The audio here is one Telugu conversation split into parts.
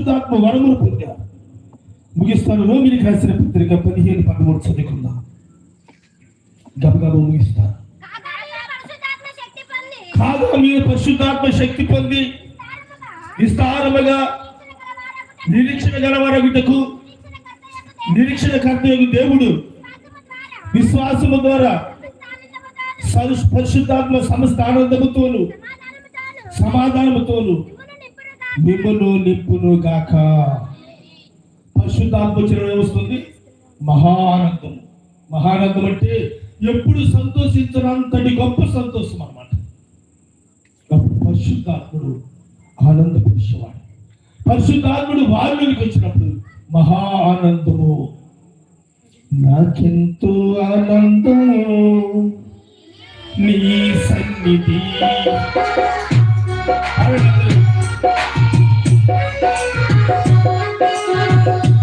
పరిశుద్ధాత్మ వరములు పొందారు. ముగిస్తాను రోమిలికి రాసిన పత్రిక పదిహేను పదమూడు చదువుకుందాం. గబగబ ముగిస్తాను. కాగా మీరు పరిశుద్ధాత్మ శక్తి పొంది విస్తారముగా నిరీక్షణ గలవరగుటకు నిరీక్షణ కర్తయ్యకు దేవుడు విశ్వాసము ద్వారా పరిశుద్ధాత్మ సమస్త ఆనందముతోను సమాధానముతోను మిమ్మను నిప్పును గాక పరిశుద్ధాత్మచరణ వస్తుంది. మహానందం. మహానందం అంటే ఎప్పుడు సంతోషించినంతటి గొప్ప సంతోషం అన్నమాట. పరిశుద్ధాత్ముడు ఆనందపరిచేవాడు పరిశుద్ధాత్ముడు వారిలోకి వచ్చినప్పుడు మహా ఆనందము నాకెంతో ఆనందము. నీ సన్నిధి.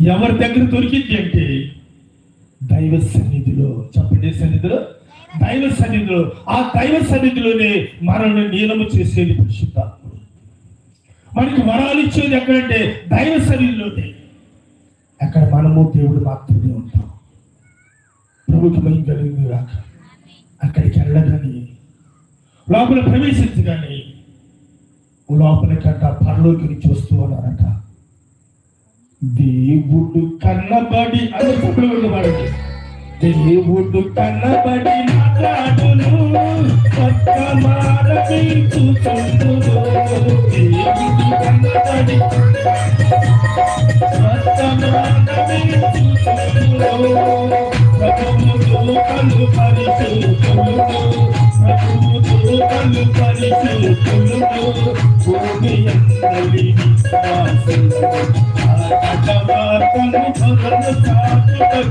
ఎవరి దగ్గర దొరికింది అంటే దైవ సన్నిధిలో. చెప్పండి సన్నిధిలో. దైవ సన్నిధిలో. ఆ దైవ సన్నిధిలోనే మనల్ని నీలము చేసేది పరిశుద్ధాత్ముడు. మనకి వరాలు ఇచ్చేది ఎక్కడంటే దైవ సన్నిధిలోనే. అక్కడ మనము దేవుడు మాత్రమే ఉంటాం. ప్రభుకి మహిమ కలిగింది రాక అక్కడికి వెళ్ళగాని లోపల ప్రవేశించగానే లోపలికంట పరలోకి చూస్తూ ఉన్నారట. దేవుడు కన్నబడి అని చెప్పడం వాడికి దేవుడు కన్నబడి మాట్లాడును. కొత్త మారని చూచుందును దేవుడు కన్నబడి కొత్త మారని చూచుందును ప్రభువుతో కలు పరిచయును ప్రభువుతో కలు పరిచయును భూమి అందరి విశ్వాసులు ఆటవార్తను భరణ చాటుటకు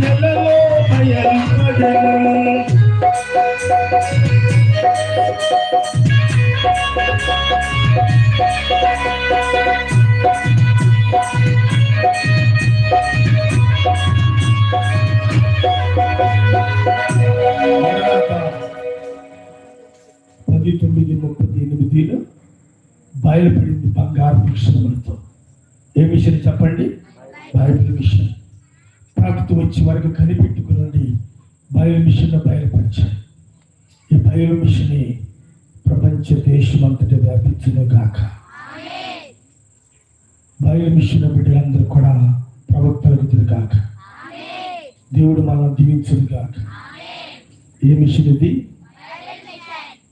నెలలో పది తొమ్మిది ముప్పై ఎనిమిదిలో బయలుపడింది బంగారు మిషన్లతో ఏ విషయం చెప్పండి? బైబిల్ విషయం. తాకుతూ వచ్చే వరకు కనిపెట్టుకునండి. బయలు మిషన్ బయలుపరిచాయి ఈ బయలు మిషన్ని ప్రపంచ దేశమంతటి వ్యాపించిన గాక. బయలు మిషన్ బిడ్డలందరూ కూడా ప్రవక్తలకు తిరిగాక దేవుడు మనం దీవించదు గాక. ఏ మిషన్ ఇది.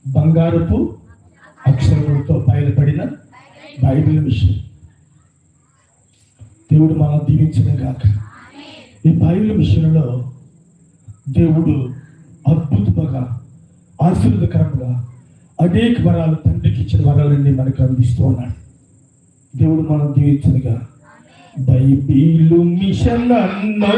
బంగారపు అక్షరములతో బయలుపడిన బైబిల్ మిషన్. దేవుడు మనం దీవించిన గాక. ఈ బైబిల్ మిషన్లో దేవుడు అద్భుతముగా ఆశీర్వదకరంగా అనేక వరాలు తండ్రికి ఇచ్చిన వరాలన్నీ మనకు అందిస్తూ ఉన్నాడు. దేవుడు మనం దీవించనుగా. బైబిలు మిషన్ అన్నో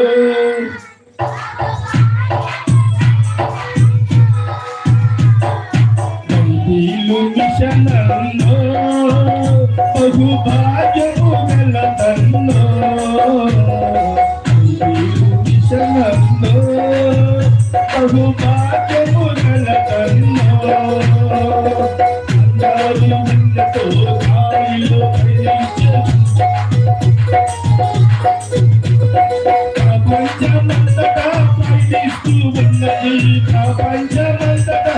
ఉన్నది ప్రపంచమంతటా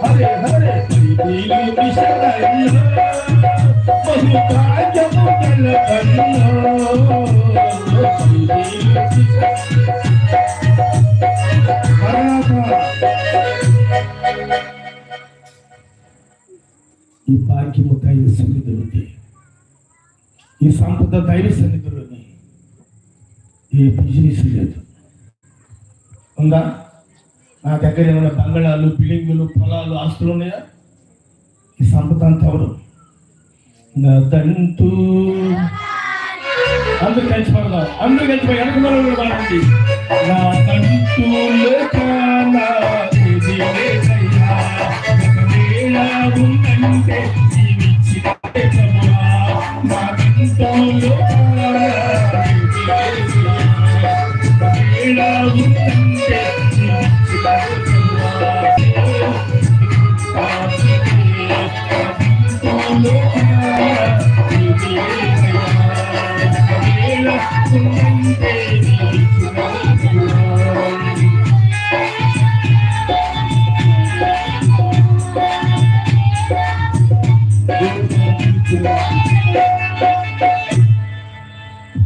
హరే హరే బైబిలు మిషనయ్యో బహుభాగ్యము ఈ భాగ్యము దైవ సన్నిధిలో ఈ సంపద దైవ సన్నిధిలో ఉంది ఏ బిజినెస్ లేదు. ఉందా? నా దగ్గర ఏమైనా బంగళాలు బిల్డింగులు పొలాలు ఆస్తులు ఉన్నాయా? ఈ సంపద అంతా ఎవరు? నదంటూ. అందరు కలిసి పడదాం అందరు కలిసి పోయి వెనక మనం కూడా పాడండి నాదంటూ లేక నాది లేకయ్యా. ఒకవేళ ఉందంటే జీవించిన ప్రభువా.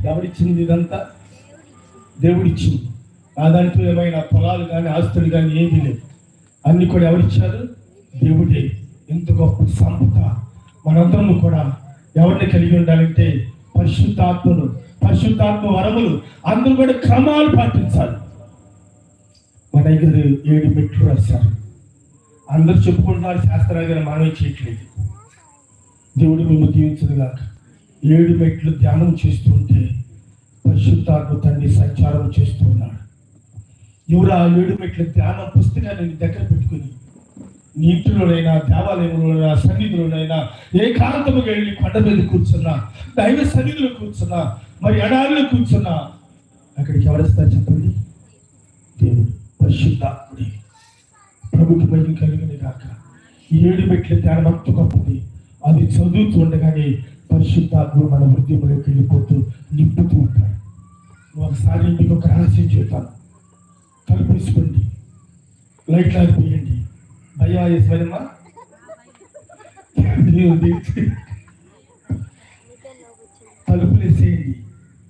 ఎవరిచ్చింది ఇదంతా. దేవుడిచ్చింది. నా ఏమైనా పొలాలు కానీ ఆస్తులు కానీ ఏమీ లేవు. అన్ని కూడా ఎవరిచ్చారు? దేవుడే. ఎంత గొప్ప సంపద. మనందరము కూడా ఎవరిని కలిగి ఉండాలంటే పరిశుద్ధాత్మను పరిశుద్ధాత్మ వరములు అందరూ కూడా క్రమాలు పాటించాలి. మన దగ్గర ఏడు మెట్లు రాశారు. అందరూ చెప్పుకుంటున్నారు శాస్త్రాలు కానీ మనమే చేయట్లేదు. దేవుడు మిమ్మల్ని దీవించదుగా ఏడు మెట్లు ధ్యానం చేస్తూ ఉంటే పరిశుద్ధాత్మ తండ్రి సంచారం చేస్తూ ఉన్నాడు. ఎవరు ఆ ఏడు మెట్ల ధ్యానం పుస్తకాన్ని దగ్గర పెట్టుకుని నీటిలోనైనా దేవాలయంలోనైనా సన్నిధిలోనైనా ఏ కాంతముగా వెళ్ళి కొండ మీద కూర్చున్నా దైవ సన్నిధిలో కూర్చున్నా మరి ఎడారిలో కూర్చున్నా అక్కడికి ఎవరిస్తారు చెప్పండి? దేవుడు పరిశుద్ధాత్ముడి. ప్రభుత్వ మహిమ కలిగిన కాక ఈ ఏడు మెట్ల ధ్యానం అంత గొప్పది. అది చదువుతూ ఉండగానే పరిశుద్ధాత్ముడు మన హృదయంలోకి వెళ్ళిపోతూ నింపుతూ ఉంటాడు. ఒకసారి మీకు ఒక రహస్యం చెప్తాను? తలుపేసుకోండి లైట్ ఆగిపోయండి భయా ఈశ్వరమ్మా తలుపులు వేసేయండి.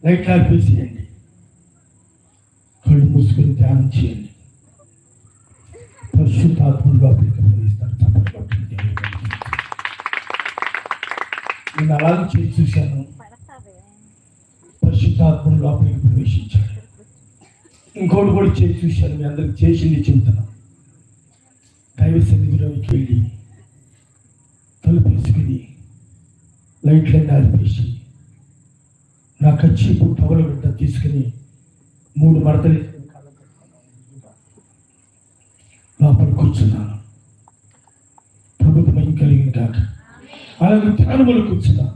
లైట్లు ఆడిపేసేయండి కళ్ళు మూసుకొని ధ్యానం చేయండి. పరిశుద్ధాత్ముడు లోపలికి నేను అలాగే చేసి చూశాను. పరిశుద్ధాత్ముడు లోపలికి ప్రవేశించాడు. ఇంకోటి కూడా చేసి చూశాను. మీ అందరికి చేసింది చెబుతున్నాను. దైవ సన్నిధిలోకి వెళ్ళి తలుపు లైట్లన్నీ ఆరిపేసి నా కచ్చిపు టవల బిడ్డ తీసుకుని మూడు మడతలు వేసుకుని లోపల కూర్చున్నాను. ప్రభుత్వం కలిగింది కాక అలాగే ధ్యానములు కూర్చున్నా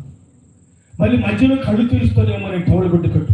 మళ్ళీ మధ్యలో కళ్ళు తీరుస్తానేమో నేను టవల బిడ్డ కట్టు